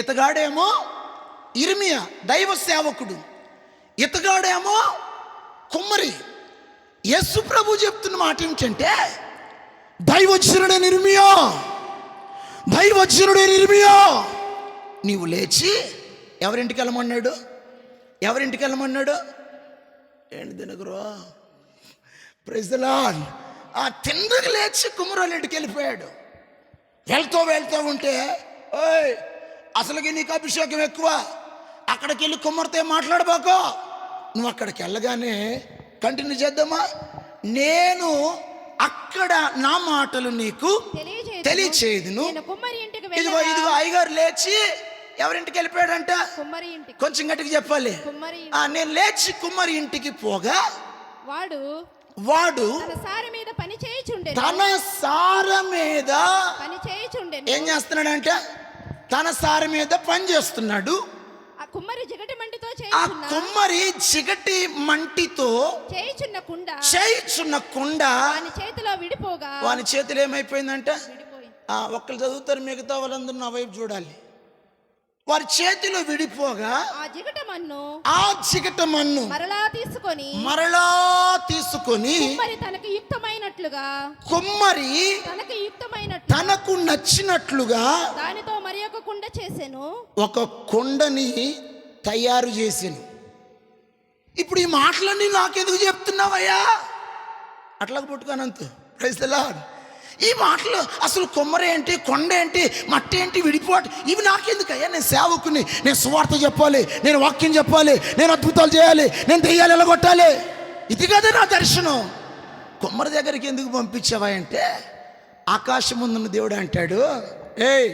ఇతగాడేమో ఇర్మియా దైవ సేవకుడు. ఇతగాడేమో కుమ్మరి. యస్సు ప్రభు చెప్తున్న మాట ఏమిటంటే దైవజ్ఞుడే నిర్మియో దైవజ్ఞుడే నిర్మియో నీవు లేచి ఎవరింటికి వెళ్ళమన్నాడు? ఎవరింటికి వెళ్ళమన్నాడు? ఏంటి దినగురు ప్రజలాన్ ఆ తిందకు లేచి కుమ్మరోళ్ళ ఇంటికి వెళ్ళిపోయాడు. వెళ్తూ వెళ్తూ ఉంటే ఓయ్ అసలుకి నీకు అభిషేకం ఎక్కువ? అక్కడికి వెళ్ళి కుమ్మరితో మాట్లాడబాకో? నువ్వు అక్కడికి వెళ్ళగానే కంటిన్యూ చేద్దామా? నేను అక్కడ నా మాటలు నీకు. తెలియచేయుదును. నేను కుమ్మరి ఇంటికి ఇదిగో ఇదిగో అయ్యగారు లేచి ఎవరింటికి వెళ్ళిపోయాడంట? కుమ్మరి ఇంటికి. కొంచెం గట్టిగా చెప్పాలి. కుమ్మరి ఆ, నేను లేచి కుమ్మరి ఇంటికి పోగా వాడు వాడు తన సారి మీద పని తన సార మీద పని ఏం చేస్తున్నాడంటే? తన సార మీద పని చేస్తున్నాడు. ఆ కుమ్మరి జిగటి మంటితో ఆ కుమ్మరి చిగటి మంటితో చేయుచున్న కుండ చేయిచున్న కుండ వాని చేతిలో విడిపోగా వాని చేతులు ఏమైపోయిందంట ఒక్కరు చదువుతారు మిగతా వాళ్ళందరూ నా వైపు చూడాలి. వారి చేతిలో విడిపోగా ఆ జిగట మన్ను ఆ చిగట మన్ను మరలా తీసుకొని మరలా తీసుకొని కుమ్మరి తనకు యుక్తమైనట్లుగా. కుమ్మరి తనకు యుక్తమైనట్లు తనకు నచ్చినట్లుగా దానితో మరి ఒక కుండ చేసెను. ఒక కొండని తయారు చేసాను. ఇప్పుడు ఈ మాటలన్నీ నాకెందుకు చెప్తున్నావయ్యా? అట్లా పుట్టుకోనంత. ప్రైజ్లా ఈ మాటలు అసలు కొమ్మర ఏంటి కొండ ఏంటి మట్టి ఏంటి విడిపోటు ఇవి నాకెందుకయ్యా? నేను సేవకుని నేను సువార్త చెప్పాలి నేను వాక్యం చెప్పాలి నేను అద్భుతాలు చేయాలి నేను దెయ్యాలు ఎలగొట్టాలి. ఇది కదా నా దర్శనం. కుమ్మరి దగ్గరికి ఎందుకు పంపించావా అంటే ఆకాశం ముందున్న దేవుడు అంటాడు ఏయ్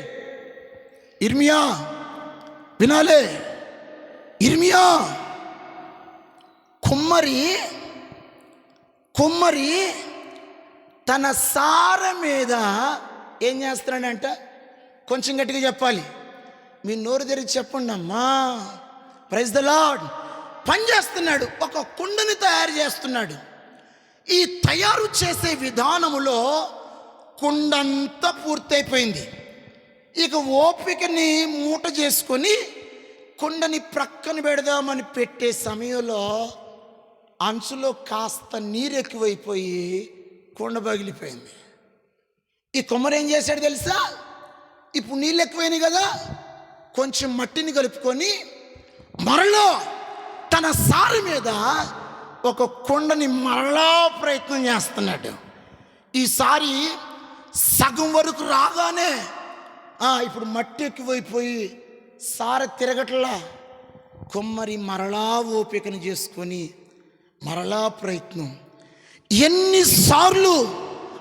ఇర్మియా వినాలే ఇర్మియా కుమ్మరి కుమ్మరి తన సార మీద ఏం చేస్తున్నాడంట? కొంచెం గట్టిగా చెప్పాలి. మీ నోరు తెరిచి చెప్పండి అమ్మా ప్రైజ్ ద లాడ్ పని చేస్తున్నాడు ఒక కుండని తయారు చేస్తున్నాడు. ఈ తయారు చేసే విధానములో కుండంతా పూర్తయిపోయింది. ఇక ఓపికని మూట చేసుకొని కుండని ప్రక్కన పెడదామని పెట్టే సమయంలో అంచులో కాస్త నీరు ఎక్కువైపోయి కుండ పగిలిపోయింది. ఈ కొమ్మరేం ఏం చేశాడు తెలుసా? ఇప్పుడు నీళ్ళు ఎక్కువైనాయి కదా కొంచెం మట్టిని కలుపుకొని మరలో తన సారి మీద ఒక కొండని మరలా ప్రయత్నం చేస్తున్నాడు. ఈసారి సగం వరకు రాగానే ఇప్పుడు మట్టి ఎక్కువైపోయి సార తిరగట్లా కొమ్మరి మరలా ఓపికను చేసుకొని మరలా ప్రయత్నం. ఎన్నిసార్లు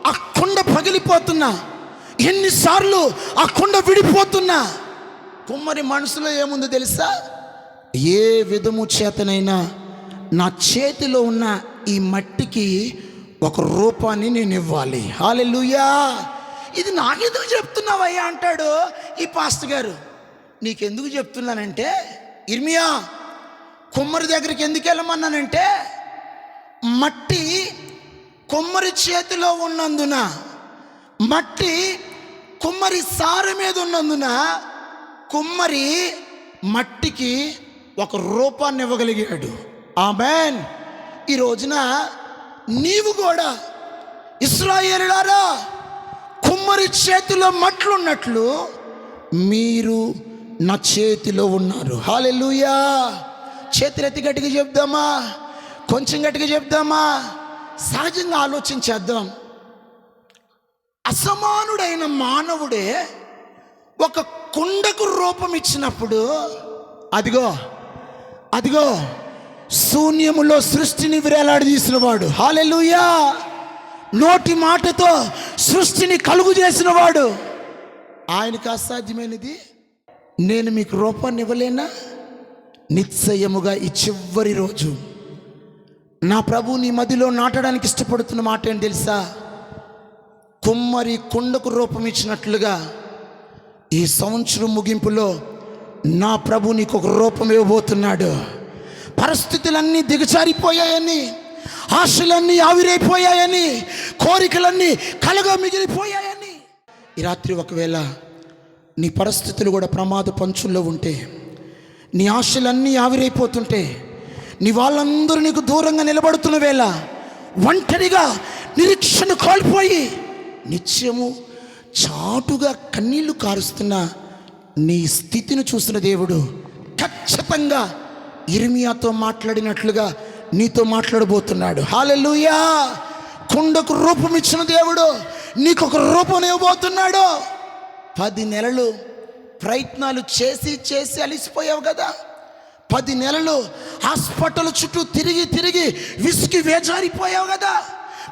ఆ కొండ పగిలిపోతున్నా ఎన్నిసార్లు ఆ కొండ విడిపోతున్నా కుమ్మరి మనసులో ఏముందో తెలుసా? ఏ విధము చేతనైనా నా చేతిలో ఉన్న ఈ మట్టికి ఒక రూపాన్ని నేను ఇవ్వాలి. హాలెలుయా ఇది నాకెందుకు చెప్తున్నావయ్యా అంటాడు ఈ పాస్టర్ గారు. నీకెందుకు చెప్తున్నానంటే ఇర్మియా కుమ్మరి దగ్గరికి ఎందుకు వెళ్ళమన్నానంటే మట్టి కొమ్మరి చేతిలో ఉన్నందున మట్టి కుమ్మరి సార మీద ఉన్నందున కుమ్మరి మట్టికి ఒక రూపాన్ని ఇవ్వగలిగాడు. ఆమెన్. ఈ రోజున నీవు కూడా ఇస్రాయేలులారా కుమ్మరి చేతిలో మట్లున్నట్లు మీరు నా చేతిలో ఉన్నారు. హాలెలుయా చేతులు ఎత్తి గట్టిగా చెప్దామా? కొంచెం గట్టిగా చెప్దామా? సహజంగా ఆలోచించేద్దాం అసమానుడైన మానవుడే ఒక కుండకు రూపం ఇచ్చినప్పుడు అదిగో అదిగో శూన్యములో సృష్టిని విరేలాడదీసిన వాడు హాలెలుయా నోటి మాటతో సృష్టిని కలుగు చేసిన వాడు ఆయనకు అసాధ్యమైనది నేను మీకు రూపాన్ని ఇవ్వలేనా? నిశ్చయముగా ఈ చివరి రోజు. నా ప్రభు నీ మదిలో నాటడానికి ఇష్టపడుతున్న మాట ఏంటి తెలుసా? కుమ్మరి కుండకు రూపం ఇచ్చినట్లుగా ఈ సంవత్సరం ముగింపులో నా ప్రభు నీకు ఒక రూపం ఇవ్వబోతున్నాడు. పరిస్థితులన్నీ దిగజారిపోయాయని ఆశలన్నీ ఆవిరైపోయాయని కోరికలన్నీ కలగా మిగిలిపోయాయని. ఈ రాత్రి ఒకవేళ నీ పరిస్థితులు కూడా ప్రమాద పంచుల్లో ఉంటే నీ ఆశలన్నీ ఆవిరైపోతుంటే నీ వాళ్ళందరూ నీకు దూరంగా నిలబడుతున్న వేళ ఒంటరిగా నిరీక్షణ కోల్పోయి నిత్యము చాటుగా కన్నీళ్ళు కారుస్తున్న నీ స్థితిని చూసిన దేవుడు ఖచ్చితంగా ఇర్మియాతో మాట్లాడినట్లుగా నీతో మాట్లాడబోతున్నాడు. హాలెలూయా కుండకు రూపం ఇచ్చిన దేవుడు నీకు ఒక రూపం ఇవ్వబోతున్నాడు. పది నెలలు ప్రయత్నాలు చేసి చేసి అలిసిపోయావు కదా. పది నెలలు హాస్పిటల్ చుట్టూ తిరిగి తిరిగి విసిగి వేజారిపోయావు కదా.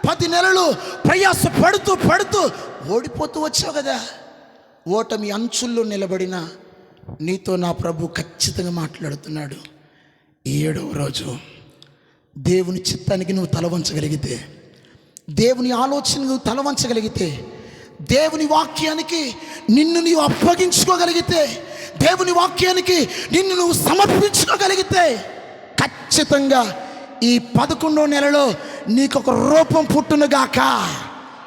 పది నెలలు ప్రయాస పడుతూ పడుతూ ఓడిపోతూ వచ్చావు కదా. ఓటమి అంచుల్లో నిలబడిన నీతో నా ప్రభు ఖచ్చితంగా మాట్లాడుతున్నాడు. ఈ ఏడవ రోజు దేవుని చిత్తానికి నువ్వు తలవంచగలిగితే దేవుని ఆలోచన నువ్వు తలవంచగలిగితే దేవుని వాక్యానికి నిన్ను నీవు అప్పగించుకోగలిగితే దేవుని వాక్యానికి నిన్ను నువ్వు సమర్పించుకోగలిగితే ఖచ్చితంగా ఈ పదకొండో నెలలో నీకు ఒక రూపం పుట్టునుగాక.